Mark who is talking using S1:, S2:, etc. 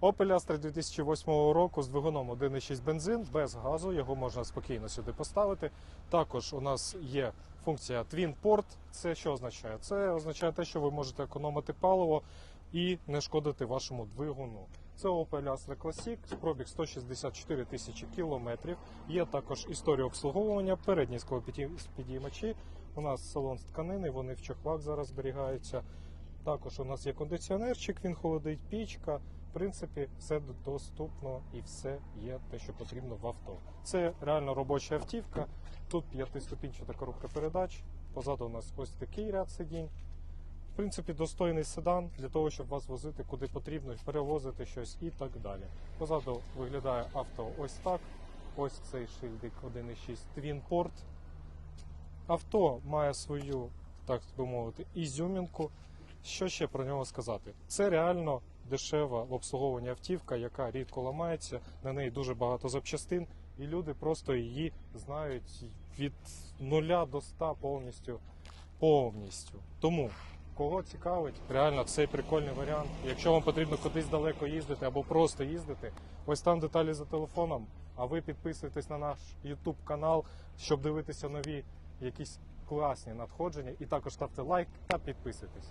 S1: Opel Astra 2008 року з двигуном 1.6 бензин без газу. Його можна спокійно сюди поставити. Також у нас є функція Twin Port. Це що означає? Це означає те, що ви можете економити паливо і не шкодити вашому двигуну. Це Opel Astra Classic, пробіг 164 тисячі кілометрів. Є також історія обслуговування, передні склопідіймачі. У нас салон з тканини, вони в чохлах зараз зберігаються. Також у нас є кондиціонерчик, він холодить, пічка. В принципі, все доступно і все є те, що потрібно в авто. Це реально робоча автівка. Тут п'ятиступінчата коробка передач. Позаду у нас ось такий ряд сидінь. В принципі, достойний седан для того, щоб вас возити куди потрібно, перевозити щось і так далі. Позаду виглядає авто ось так. Ось цей шильдик 1.6 Twin Port. Авто має свою, так би мовити, ізюмінку. Що ще про нього сказати? Це реально дешева в обслуговуванні автівка, яка рідко ламається, на неї дуже багато запчастин, і люди просто її знають від нуля до 100 повністю. повністю. Тому, кого цікавить, реально цей прикольний варіант. Якщо вам потрібно кудись далеко їздити або просто їздити, ось там деталі за телефоном. А ви підписуйтесь на наш YouTube канал, щоб дивитися нові якісь класні надходження. І також ставте лайк та підписуйтесь.